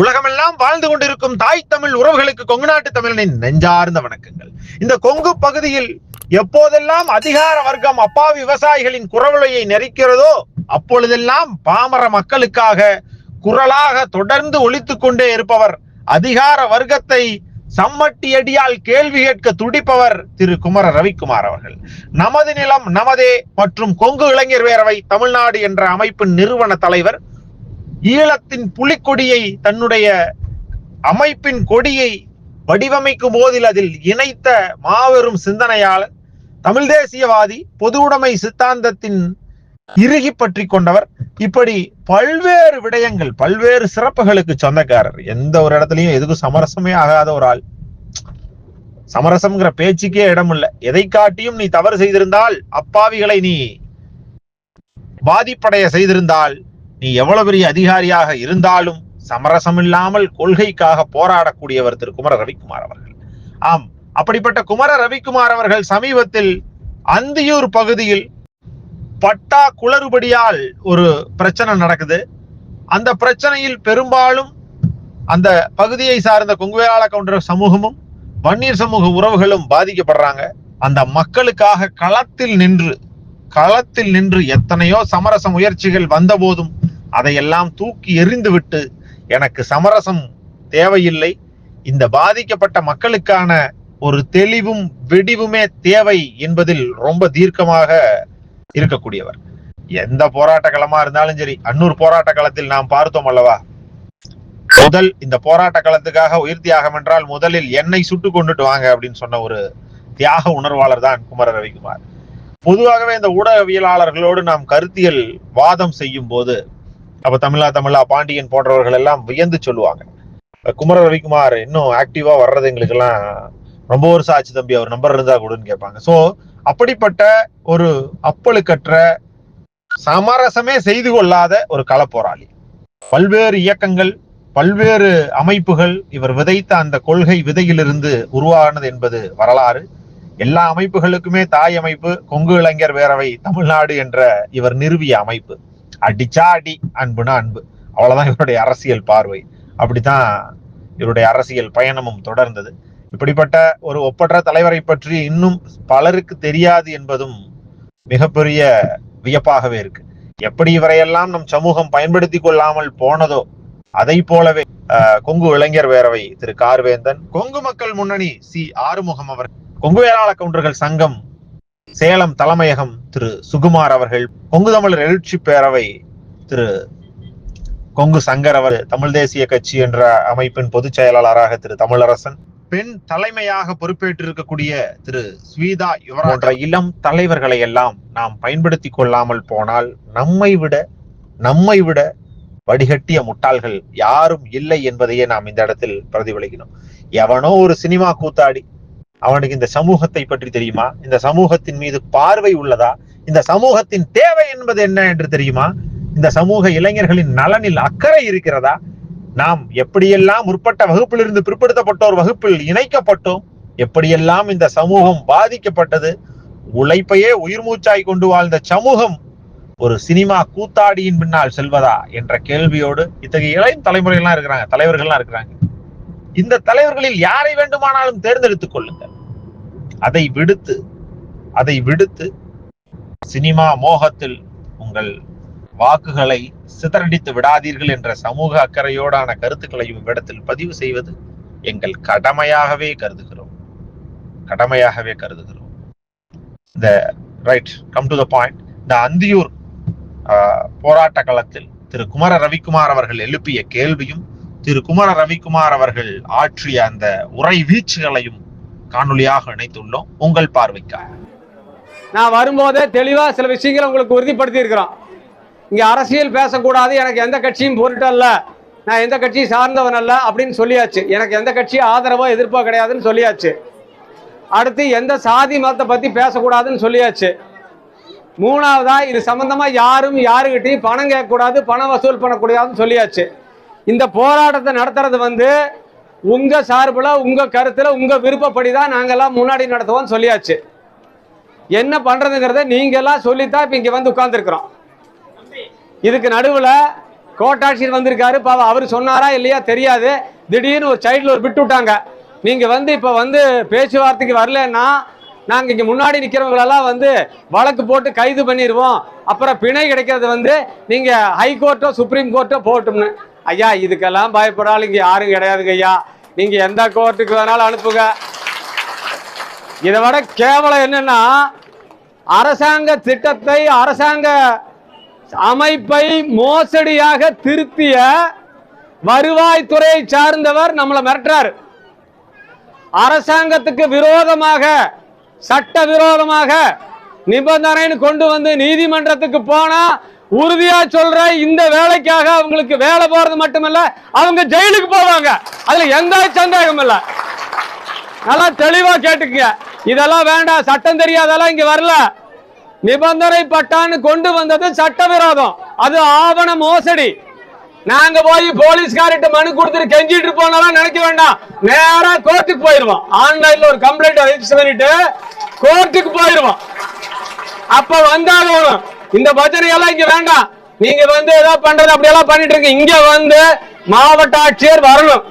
உலகமெல்லாம் வாழ்ந்து கொண்டிருக்கும் தாய் தமிழ் உறவுகளுக்கு கொங்கு நாட்டு தமிழனின் நெஞ்சார்ந்த வணக்கங்கள். இந்த கொங்கு பகுதியில் எப்போதெல்லாம் அதிகார வர்க்கம் அப்பா விவசாயிகளின் குரவலையை நெரிக்கிறதோ அப்பொழுதெல்லாம் பாமர மக்களுக்காக குரலாக தொடர்ந்து ஒழித்து கொண்டே இருப்பவர் அதிகார வர்க்கத்தை சம்மட்டி அடியால் கேள்வி கேட்க துடிப்பவர் திரு குமர ரவிக்குமார் அவர்கள். நமது நிலம் நமதே மற்றும் கொங்கு இளைஞர் பேரவை தமிழ்நாடு என்ற அமைப்பின் நிறுவன தலைவர் ஈழத்தின் புலிக்கொடியை தன்னுடைய அமைப்பின் கொடியை வடிவமைக்கும் போதில் அதில் இணைத்த மாபெரும் சிந்தனையாளர் தமிழ் தேசியவாதி பொது உடைமை சித்தாந்தத்தின் இறுகி பற்றி கொண்டவர். இப்படி பல்வேறு விடயங்கள் பல்வேறு சிறப்புகளுக்கு சொந்தக்காரர். எந்த ஒரு இடத்துலயும் எதுக்கும் சமரசமே ஆகாத ஒரு ஆள். சமரசம்ங்கிற பேச்சுக்கே இடம் இல்ல எதை காட்டியும் நீ தவறு செய்திருந்தால் அப்பாவிகளை நீ பாதிப்படைய செய்திருந்தால் நீ எவ்வளவு பெரிய அதிகாரியாக இருந்தாலும் சமரசம் இல்லாமல் கொள்கைக்காக போராடக்கூடியவர் திரு குமர ரவிக்குமார் அவர்கள். ஆம் அப்படிப்பட்ட குமர ரவிக்குமார் அவர்கள் சமீபத்தில் அந்தியூர் பகுதியில் பட்டா குளறுபடியால் ஒரு பிரச்சனை நடக்குது. அந்த பிரச்சனையில் பெரும்பாலும் அந்த பகுதியை சார்ந்த கொங்குவேளாள கவுண்டர் சமூகமும் வன்னியர் சமூக உறவுகளும் பாதிக்கப்படுறாங்க. அந்த மக்களுக்காக களத்தில் நின்று களத்தில் நின்று எத்தனையோ சமரச முயற்சிகள் வந்த போதும் அதையெல்லாம் தூக்கி எறிந்துவிட்டு எனக்கு சமரசம் தேவையில்லை. இந்த பாதிக்கப்பட்ட மக்களுக்கான ஒரு தெளிவும் வெடிவுமே தேவை என்பதில் ரொம்ப தீர்க்கமாக இருக்கக்கூடியவர். எந்த போராட்ட களமா இருந்தாலும் சரி அன்னூர் போராட்ட களத்தில் நாம் பார்த்தோம் அல்லவா? முதல் இந்த போராட்ட களத்துக்காக உயிர் தியாகம் என்றால் முதலில் என்னை சுட்டு கொண்டுட்டு வாங்க அப்படின்னு சொன்ன ஒரு தியாக உணர்வாளர் தான் குமர ரவிக்குமார். பொதுவாகவே இந்த ஊடகவியலாளர்களோடு நாம் கருத்தியல் வாதம் செய்யும் போது அப்ப தமிழா தமிழா பாண்டியன் போன்றவர்கள் எல்லாம் வியந்து சொல்லுவாங்க. குமர ரவிக்குமார் இன்னும் ஆக்டிவா வர்றது எங்களுக்கு எல்லாம் ரொம்ப வருஷம் ஆச்சு தம்பி அவர் நம்பர் இருந்தா கொடுன்னு கேட்பாங்க. சோ அப்படிப்பட்ட ஒரு அப்பழுக்கற்ற சமரசமே செய்து கொள்ளாத ஒரு களப்போராளி. பல்வேறு இயக்கங்கள் பல்வேறு அமைப்புகள் இவர் விதைத்த அந்த கொள்கை விதையிலிருந்து உருவானது என்பது வரலாறு. எல்லா அமைப்புகளுக்குமே தாய் அமைப்பு கொங்கு இளைஞர் பேரவை தமிழ்நாடு என்ற இவர் நிறுவிய அமைப்பு. அடிச்சா அடி அன்புனா அன்பு. அவ்வளவுதான் இவருடைய அரசியல் பார்வை. அப்படித்தான் இவருடைய அரசியல் பயணமும் தொடர்ந்தது. இப்படிப்பட்ட ஒரு ஒப்பற்ற தலைவரை பற்றி இன்னும் பலருக்கு தெரியாது என்பதும் மிகப்பெரிய வியப்பாகவே இருக்கு. எப்படி இவரையெல்லாம் நம் சமூகம் பயன்படுத்தி கொள்ளாமல் போனதோ அதை போலவே அஹ், கொங்கு இளைஞர் வேரவை திரு கார்வேந்தன் கொங்கு மக்கள் முன்னணி சி ஆறுமுகம் அவர் கொங்கு வேளாள கவுண்டர்கள் சங்கம் சேலம் தலைமையகம் திரு சுகுமார் அவர்கள் கொங்கு தமிழர் எழுச்சி பேரவை திரு கொங்கு சங்கர் அவர் தமிழ் தேசிய கட்சி என்ற அமைப்பின் பொதுச் செயலாளராக திரு தமிழரசன் பெண் தலைமையாக பொறுப்பேற்றிருக்கக்கூடிய திரு ஸ்வீதா யுவராஜ் போன்ற இளம் தலைவர்களை எல்லாம் நாம் பயன்படுத்தி கொள்ளாமல் போனால் நம்மை விட நம்மை விட வடிகட்டிய முட்டாள்கள் யாரும் இல்லை என்பதையே நாம் இந்த இடத்தில் பிரதிபலிக்கணும். எவனோ ஒரு சினிமா கூத்தாடி அவனுக்கு இந்த சமூகத்தை பற்றி தெரியுமா? இந்த சமூகத்தின் மீது பார்வை உள்ளதா? இந்த சமூகத்தின் தேவை என்பது என்ன என்று தெரியுமா? இந்த சமூக இளைஞர்களின் நலனில் அக்கறை இருக்கிறதா? நாம் எப்படியெல்லாம் முற்பட்ட வகுப்பிலிருந்து பிற்படுத்தப்பட்டோர் வகுப்பில் இணைக்கப்பட்டோம்? எப்படியெல்லாம் இந்த சமூகம் பாதிக்கப்பட்டது? உழைப்பையே உயிர் மூச்சாய் கொண்டு வாழ்ந்த சமூகம் ஒரு சினிமா கூத்தாடியின் பின்னால் செல்வதா? என்ற கேள்வியோடு இத்தகைய இளைய தலைமுறைகள்லாம் இருக்கிறாங்க தலைவர்கள்லாம் இருக்கிறாங்க. இந்த தலைவர்களில் யாரை வேண்டுமானாலும் தேர்ந்தெடுத்துக் கொள்ளுங்கள். அதை விடுத்து அதை விடுத்து சினிமா மோகத்தில் உங்கள் வாக்குகளை சிதறடித்து விடாதீர்கள் என்ற சமூக அக்கறையோடான கருத்துக்களையும் இடத்தில் பதிவு செய்வது எங்கள் கடமையாகவே கருதுகிறோம். கடமையாகவே கருதுகிறோம். இந்த right come to the point இந்த அந்தியூர் ஆஹ், போராட்ட களத்தில் திரு குமர ரவிக்குமார் அவர்கள் எழுப்பிய கேள்வியும் திரு குமர ரவிக்குமார் அவர்கள் ஆற்றிய அந்த உரை வீச்சுகளையும் காணொலியாக இணைத்துள்ளோம். உங்கள் பார்வைக்காக. நான் வரும்போதே தெளிவாக சில விஷயங்களை உங்களுக்கு உறுதிப்படுத்தி இருக்கிறோம் இங்கே அரசியல் பேசக்கூடாது எனக்கு எந்த கட்சியும் பொருட்டல்ல நான் எந்த கட்சியும் சார்ந்தவன் அல்ல அப்படின்னு சொல்லியாச்சு. எனக்கு எந்த கட்சியும் ஆதரவோ எதிர்ப்போ கிடையாதுன்னு சொல்லியாச்சு. அடுத்து எந்த சாதி மதத்தை பற்றி பேசக்கூடாதுன்னு சொல்லியாச்சு. மூணாவதா இது சம்மந்தமாக யாரும் யாருக்கிட்டையும் பணம் கேட்கக்கூடாது பணம் வசூல் பண்ணக்கூடாதுன்னு சொல்லியாச்சு. இந்த போராட்டத்தை நடத்துறது வந்து உங்க சார்பில் உங்க கருத்துல உங்க விருப்பப்படி தான் நாங்கெல்லாம் முன்னாடி நடத்துவோம் சொல்லியாச்சு. என்ன பண்றதுங்கிறத நீங்க எல்லாம் சொல்லித்தான் இப்ப இங்க வந்து உட்கார்ந்துருக்கிறோம். இதுக்கு நடுவில் கோட்டாட்சியர் வந்திருக்காரு. பாவம் அவர் சொன்னாரா இல்லையா தெரியாது. திடீர்னு ஒரு சைடில் ஒரு விட்டு விட்டாங்க. நீங்கள் வந்து இப்போ வந்து பேச்சுவார்த்தைக்கு வரலன்னா நாங்கள் இங்கே முன்னாடி நிற்கிறவங்களெல்லாம் வந்து வழக்கு போட்டு கைது பண்ணிடுவோம் அப்புறம் பிணை கிடைக்கிறது வந்து நீங்கள் ஹைகோர்ட்டோ சுப்ரீம் கோர்ட்டோ போட்டோம்னு ஐயா இதுக்கெல்லாம் பயப்படாலும் இங்கே யாரும் கிடையாதுங்க ஐயா. நீங்க எந்த கோர்ட்டுக்கு வேணாலும் அனுப்புங்க. இதை விட கேவலம் என்னன்னா அரசாங்க திட்டத்தை அரசாங்க அமைப்பை மோசடியாக திருத்திய வருவாய்த்துறையை சார்ந்தவர் நம்மளை மிரட்டுறாரு. அரசாங்கத்துக்கு விரோதமாக சட்ட விரோதமாக நிபந்தனைன்னு கொண்டு வந்து நீதிமன்றத்துக்கு போனா உறுதியா சொல்றேன் இந்த வேலைக்காக அவங்களுக்கு வேலை போறது மட்டுமல்ல அவங்க ஜெயிலுக்கு போவாங்க. அதுல எந்த சந்தேகம் இல்லை. நல்லா தெளிவா கேட்டுக்கங்க. இதெல்லாம் வேண்டாம் சட்டம் தெரியாதெல்லாம் இங்க வரல. நிபந்தனை பட்டான்னு கொண்டு வந்தது சட்டவிரோதம். அது ஆவண மோசடி. நாங்க போய் போலீஸ்காரிட்ட மனு கொடுத்துட்டு கெஞ்சிட்டு போனாலும் நினைக்க வேண்டாம். நேரா கோர்ட்டுக்கு போயிருவோம். ஆன்லைன்ல ஒரு கம்ப்ளைண்ட் ரெஜிஸ்டர் பண்ணிட்டு கோர்ட்டுக்கு போயிருவோம். அப்ப வந்தாலும் இந்த பஜனை எல்லாம் இங்க வேண்டாம். நீங்க வந்து ஏதாவது பண்றது அப்படி எல்லாம் பண்ணிட்டு இருக்கு இங்க வந்து மாவட்ட ஆட்சியர் வரணும்.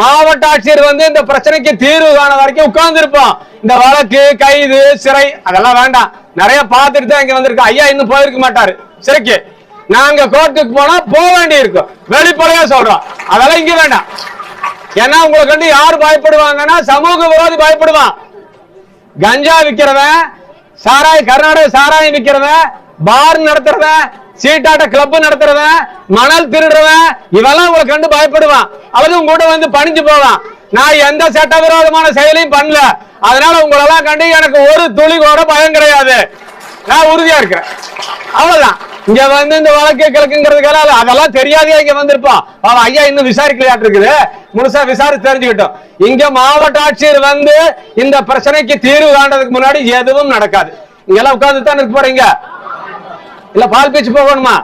மாவட்ட ஆட்சியர் வந்து இந்த பிரச்சனைக்கு தீர்வு காண வரைக்கும் உட்கார்ந்து இருப்போம் இந்த வழக்கு கைது சிறை அதெல்லாம் வேண்டாம். நிறைய பார்த்துட்டு தான் இங்க வந்திருக்கு ஐயா இன்னும் போயிருக்க மாட்டாரு. சிறைக்கு. நாங்க கோர்ட்டுக்கு போனா போக வேண்டி இருக்கும் வெளிப்படையா சொல்றோம். அதெல்லாம் இங்க வேண்டாம். ஏன்னா உங்களை கண்டு யார் பயப்படுவாங்கன்னா சமூக விரோதி பயப்படுவான். கஞ்சா விக்கிறவன் சாராய் கர்நாடக சாராயம் விக்கிறவன் பார் நடத்துறவன் சீட்டாட்ட கிளப் நடத்துறவன் மணல் திருடுறவன் இவெல்லாம் உங்களை கண்டு பயப்படுவான். அல்லது உங்க கூட வந்து பணிஞ்சு போவான். நான் எந்த சட்டவிரோதமான செயலையும் பண்ணல. அதனால உங்களெல்லாம் கண்டு எனக்கு ஒரு துளி கூட பயம் கிடையாது. நான் உறுதியா இருக்கிறேன். அவ்வளவுதான். இங்க வந்து இந்த வழக்கு கிழக்குங்கிறதுக்காக அதெல்லாம் தெரியாதே இங்க வந்திருப்போம். அவன் ஐயா இன்னும் விசாரிக்கலையாட்டு இருக்குது. முழுசா விசாரிச்சு தெரிஞ்சுக்கிட்டோம். இங்க மாவட்ட ஆட்சியர் வந்து இந்த பிரச்சனைக்கு தீர்வு காண்டதுக்கு முன்னாடி எதுவும் நடக்காது. இங்கெல்லாம் உட்கார்ந்து தான் இருக்க போறீங்க? இல்ல பால் பேச்சு போகணுமா?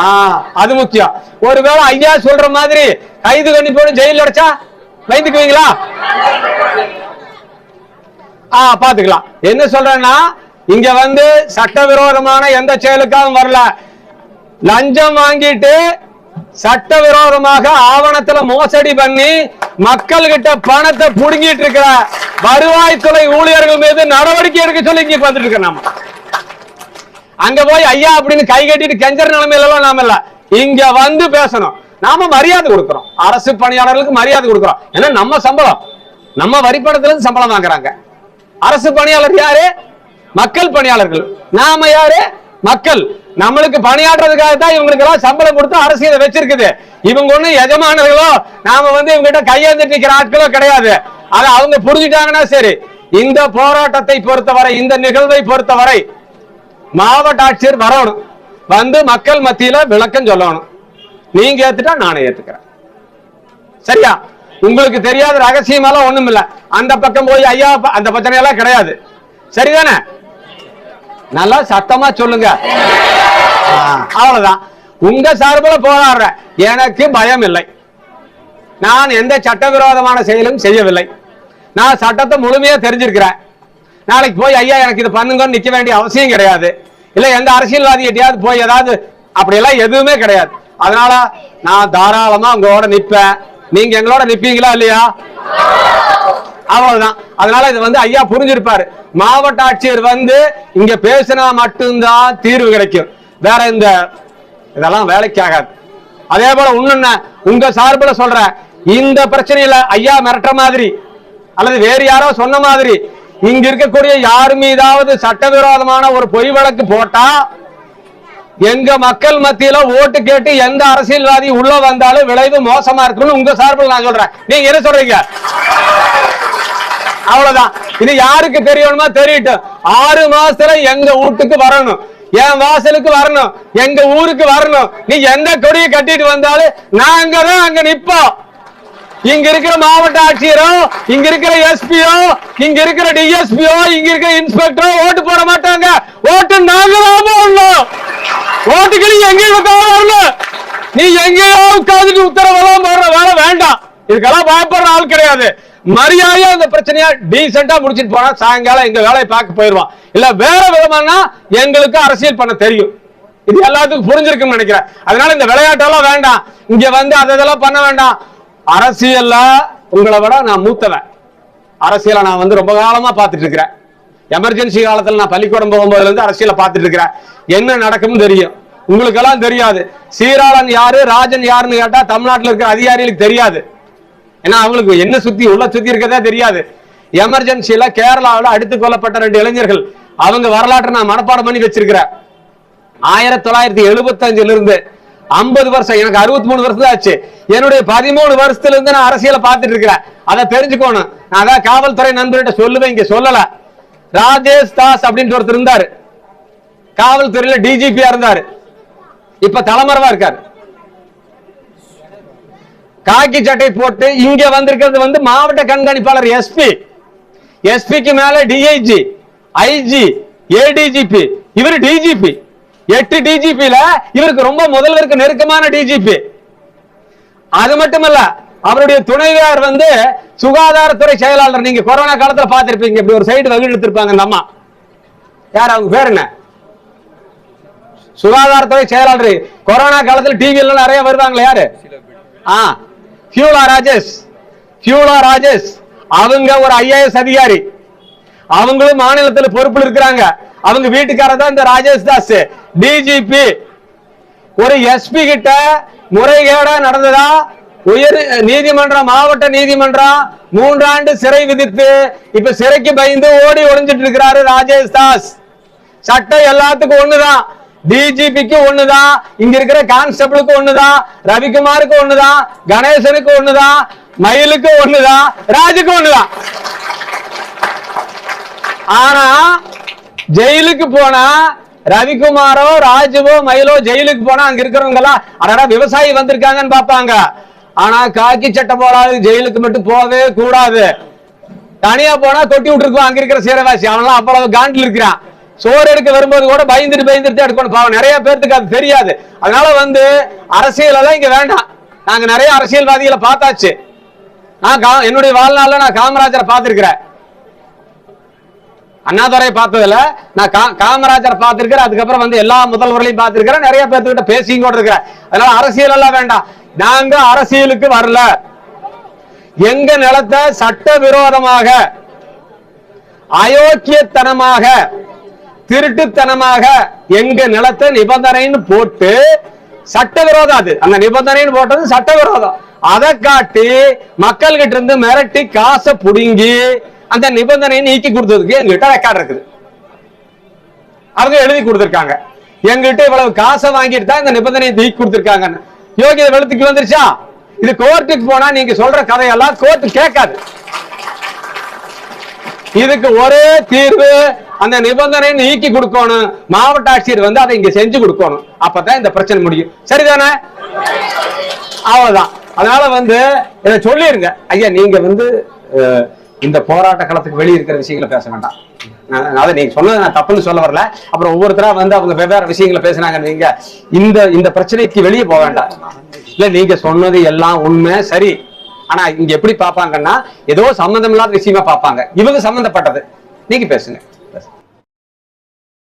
ஆஹ் அது முக்கியம். ஒருவேளை ஐயா சொல்ற மாதிரி கைது கண்ணி போடும் ஜெயில அடைச்சா வைத்துக்குவீங்களா ஆ பாத்துக்கலாம் என்ன சொல்றேன்னா இங்க வந்து சட்டவிரோதமான எந்த செயலுக்காகவும் வரல. லஞ்சம் வாங்கிட்டு சட்டவிரோதமாக ஆவணத்துல மோசடி பண்ணி மக்கள் கிட்ட பணத்தை புடுங்கிட்டு இருக்கிற வருவாய்த்துறை ஊழியர்கள் மீது நடவடிக்கை எடுக்க சொல்லி இங்க வந்துட்டு இருக்க நம்ம அங்க போய் ஐயா அப்படின்னு கை கட்டிட்டு கெஞ்சர் நிலைமையில நாம இல்ல. இங்க வந்து பேசணும். நாம மரியாதை கொடுக்கிறோம். அரசு பணியாளர்களுக்கு மரியாதை கொடுக்கிறோம். ஏன்னா நம்ம சம்பளம். நம்ம வரிப்படத்துல இருந்து சம்பளம் வாங்குறாங்க. அரசு பணியாளர் யாரு? மக்கள் பணியாளர்கள். நாம யாரு? மக்கள். நம்மளுக்கு பணியாற்றுறதுக்காக தான் இவங்களுக்கு எல்லாம் சம்பளம் கொடுத்து அரசு இதை வச்சிருக்குது. இவங்க ஒண்ணு எஜமானர்களோ நாம வந்து இவங்க கிட்ட கையேந்திட்டு நிக்கிற ஆட்களோ கிடையாது. அதை அவங்க புரிஞ்சுட்டாங்கன்னா சரி. இந்த போராட்டத்தை பொறுத்தவரை இந்த நிகழ்வை பொறுத்தவரை மாவட்ட ஆட்சியர் வரணும். வந்து மக்கள் மத்தியில விளக்கம் சொல்லணும். நீங்க ஏத்துட்டா நானும் ஏத்துக்கிறேன். சரியா? உங்களுக்கு தெரியாத ரகசியமெல்லாம் ஒண்ணும் இல்ல அந்த பக்கம் போய் ஐயா அந்த பிரச்சனை எல்லாம் கிடையாது. சரிதானே? நல்லா சத்தமா சொல்லுங்க. அவ்வளவுதான். உங்க சார்பில் போராடுற. எனக்கு பயம் இல்லை. நான் எந்த சட்டவிரோதமான செயலும் செய்யவில்லை. நான் சட்டத்தை முழுமையா தெரிஞ்சிருக்கிறேன். நாளைக்கு போய் ஐயா எனக்கு இது பண்ணுங்கன்னு நிற்க வேண்டிய அவசியம் கிடையாது. இல்லை எந்த அரசியல்வாதி கிட்டயாவது போய் ஏதாவது அப்படியெல்லாம் எதுவுமே கிடையாது. அதனால நான் தாராளமா உங்களோட நிற்பேன். நீங்க எங்களோட நிற்பீங்களா இல்லையா? அவ்வளவுதான். அதனால இது வந்து ஐயா புரிஞ்சிருப்பாரு. மாவட்ட ஆட்சியர் வந்து இங்க பேசினா மட்டும்தான் தீர்வு கிடைக்கும். வேற இந்த இதெல்லாம் வேலைக்கு ஆகாது. அதே போல இன்னொன்னு உங்க சார்பில் சொல்ற இந்த பிரச்சனையில ஐயா மிரட்டுற மாதிரி அல்லது வேறு யாரோ சொன்ன மாதிரி இங்க இருக்கக்கூடிய யார் மீதாவது சட்டவிரோதமான ஒரு பொய் வழக்கு போட்டா எங்க மக்கள் மத்தியில ஓட்டு கேட்டு எந்த அரசியல்வாதி உள்ள வந்தாலும் விளைவு மோசமா இருக்குன்னு உங்க சார்பில் நான் சொல்றேன். நீங்க என்ன சொல்றீங்க? அவ்வளவுதான். இது யாருக்கு தெரியணுமா தெரியட்டும் ஆறு மாசத்துல எங்க வீட்டுக்கு வரணும். என் வாசலுக்கு வரணும். எங்க ஊருக்கு வரணும். நீ எந்த கொடியை கட்டிட்டு வந்தாலும் நாங்க தான் அங்க நிப்போம். இங்க இருக்கிற மாவட்ட ஆட்சியரோ இங்க இருக்கிற எஸ்பியோ இங்க இருக்கிற டிஎஸ்பியோ இங்க இருக்கிற இன்ஸ்பெக்டரோ ஓட்டு போட மாட்டாங்க. ஓட்டு நாங்க தான் போடணும் ஓட்டுக்கு நீ எங்கேயும் வரணும் நீ எங்கேயோ உட்காந்துட்டு உத்தரவெல்லாம் போடுற வேலை வேண்டாம். இதுக்கெல்லாம் பயப்படுற ஆள் கிடையாது. மரியாதையா இந்த பிரச்சனையா டீசெண்டா முடிச்சிட்டு போனா சாயங்காலம் எங்க வேலையை பார்க்க போயிருவான் இல்ல வேற விதமானா எங்களுக்கு அரசியல் பண்ண தெரியும். இது எல்லாத்துக்கும் புரிஞ்சிருக்குன்னு நினைக்கிறேன். அதனால இந்த விளையாட்டெல்லாம் வேண்டாம். இங்க வந்து அதெல்லாம் இதெல்லாம் பண்ண வேண்டாம். அரசியல்ல உங்களை விட நான் மூத்தவன். அரசியலை நான் வந்து ரொம்ப காலமா பார்த்துட்டு இருக்கிறேன் எமர்ஜென்சி காலத்துல நான் பள்ளிக்கூடம் போகும்போதுல இருந்து அரசியலை பார்த்துட்டு இருக்கிறேன் என்ன நடக்கும்னு தெரியும். உங்களுக்கெல்லாம் தெரியாது. சீராளன் யாரு ராஜன் யாருன்னு கேட்டா தமிழ்நாட்டில் இருக்கிற அதிகாரிகளுக்கு தெரியாது. ஏன்னா அவங்களுக்கு என்ன சுத்தி உள்ள சுத்தி இருக்கதே தெரியாது. எமர்ஜென்சியில கேரளாவில் அடுத்து கொல்லப்பட்ட ரெண்டு இளைஞர்கள். அவங்க வரலாற்றை நான் மனப்பாடம் பண்ணி வச்சிருக்கிறேன். ஆயிரத்தி தொள்ளாயிரத்தி எழுபத்தஞ்சுல இருந்து ஐம்பது வருஷம் எனக்கு அறுபத்தி மூணு வருஷம் ஆச்சு. என்னுடைய பதிமூணு வருஷத்துல இருந்து நான் அரசியலை பார்த்துட்டு இருக்கிறேன். அதை தெரிஞ்சுக்கோணும். நான் அதான் காவல்துறை நண்பர்கிட்ட சொல்லுவேன் இங்க சொல்லல. ராஜேஷ் தாஸ் அப்படின்ட்டு ஒருத்தர் இருந்தாரு. காவல்துறையில டிஜிபியா இருந்தாரு. இப்ப தலைமறைவா இருக்காரு. காக்கி சட்டை போட்டு இங்க வந்திருக்கிறது வந்து மாவட்ட கண்காணிப்பாளர் எஸ்பி எஸ்பிக்கு மேல டிஐஜி ஐஜி ஏடிஜிபி இவர் டிஜிபி எட்டு டிஜிபில இவருக்கு ரொம்ப முதல்வருக்கு நெருக்கமான டிஜிபி அது மட்டுமல்ல அவருடைய துணைவியார் வந்து சுகாதாரத்துறை செயலாளர். நீங்க கொரோனா காலத்துல பாத்திருப்பீங்க இப்படி ஒரு சைடு வகை எடுத்திருப்பாங்க இந்த அம்மா. யார் அவங்க பேர் என்ன? சுகாதாரத்துறை செயலாளர். கொரோனா காலத்துல டிவில நிறைய வருவாங்களே யாரு? ஆ பியூலா ராஜேஷ் பியூலா ராஜேஷ் அவங்க ஒரு ஐஏஎஸ் அதிகாரி. அவங்களும் மாநிலத்தில் பொறுப்பில் இருக்கிறாங்க. அவங்க வீட்டுக்காரர் தான் இந்த ராஜேஷ் தாஸ். டிஜிபி ஒரு எஸ்பி கிட்ட முறைகேடா நடந்ததா? உயர் நீதிமன்றம் மாவட்ட நீதிமன்றம் மூன்றாண்டு சிறை விதித்து இப்ப சிறைக்கு பயந்து ஓடி ஒளிஞ்சிட்டு இருக்கிறாரு ராஜேஷ் தாஸ். சட்டம் எல்லாத்துக்கும் ஒண்ணுதான். டிஜிபிக்கு ஒண்ணுதான். இங்க இருக்கிற கான்ஸ்டபிளுக்கு ஒண்ணுதான். ரவிக்குமாருக்கு ஒண்ணுதான். கணேசனுக்கு ஒண்ணுதான். மயிலுக்கு ஒண்ணுதான். ராஜுக்கு ஒண்ணுதான். ஆனா ஜெயிலுக்கு போனா ரவிக்குமாரோ ராஜுவோ மயிலோ ஜெயிலுக்கு போனா அங்க இருக்கிறவங்க எல்லாம் அடடா விவசாயி வந்திருக்காங்கன்னு பாப்பாங்க ஆனா காக்கி சட்டை போடாது ஜெயிலுக்கு மட்டும் போகவே கூடாது. தனியா போனா தொட்டி விட்டுருக்கோம் அங்க இருக்கிற சீரவாசி. அவன்லாம் அவ்வளவு காண்டில் இருக்கிறான். சோறு எடுக்க வரும்போது கூட பயந்துட்டு பயந்துட்டு தான் எடுக்கணும். பாவம் நிறைய பேர்த்துக்கு அது தெரியாது. அதனால வந்து அரசியலெல்லாம் இங்க வேண்டாம். நாங்க நிறைய அரசியல்வாதிகளை பார்த்தாச்சு. நான் கா- என்னுடைய வாழ்நாள்ல நான் காமராஜரை பார்த்திருக்கிறேன். அண்ணாதுரை பார்த்ததுல நான் கா- பார்த்திருக்கிறேன் அதுக்கப்புறம் வந்து எல்லா முதல்வர்களையும் பார்த்திருக்கிறேன் நிறைய பேர்த்துக்கிட்ட பேசியும் கூட இருக்கிறேன் அதனால அரசியல் எல்லாம் வேண்டாம். நாங்க அரசியலுக்கு வரல. எங்க நிலத்தை சட்டவிரோதமாக அயோக்கியத்தனமாக திருட்டுத்தனமாக எங்க நிலத்தை நிபந்தனைன்னு போட்டு சட்டவிரோதம் அது. அந்த நிபந்தனைன்னு போட்டது சட்டவிரோதம். அதை காட்டி மக்கள் கிட்ட இருந்து மிரட்டி காசை புடுங்கி அந்த நிபந்தனையை நீக்கி கொடுத்ததுக்கு எங்ககிட்ட ரெக்கார்ட் இருக்குது. அவங்க எழுதி கொடுத்துருக்காங்க. எங்கிட்ட இவ்வளவு காசை வாங்கிட்டு தான் இந்த நிபந்தனையை நீக்கி கொடுத்திருக்காங்கன்னு. யோகித வெளுத்துக்கு வந்துருச்சா? இது கோர்ட்டுக்கு போனா நீங்க சொல்ற கதையெல்லாம் கோர்ட்டு கேட்காது. இதுக்கு ஒரே தீர்வு அந்த நிபந்தனையை நீக்கி கொடுக்கணும். மாவட்ட ஆட்சியர் வந்து அதை இங்க செஞ்சு கொடுக்கணும். அப்பதான் இந்த பிரச்சனை முடியும். சரிதானே? அவ்வளவுதான். அதனால வந்து இதை சொல்லிருங்க. ஐயா நீங்க வந்து இந்த போராட்ட களத்துக்கு வெளியே இருக்கிற விஷயங்களை பேச வேண்டாம். அதாவது நீங்க சொன்னது நான் தப்புன்னு சொல்ல வரல. அப்புறம் ஒவ்வொருத்தரா வந்து அவங்க வெவ்வேறு விஷயங்களை பேசினாங்க. நீங்க இந்த இந்த பிரச்சனைக்கு வெளியே போக வேண்டாம். இல்ல நீங்க சொன்னது எல்லாம் உண்மை சரி. ஆனா இங்க எப்படி பார்ப்பாங்கன்னா ஏதோ சம்மந்தம் இல்லாத விஷயமா பார்ப்பாங்க. இவங்க சம்மந்தப்பட்டது நீங்க பேசுங்க.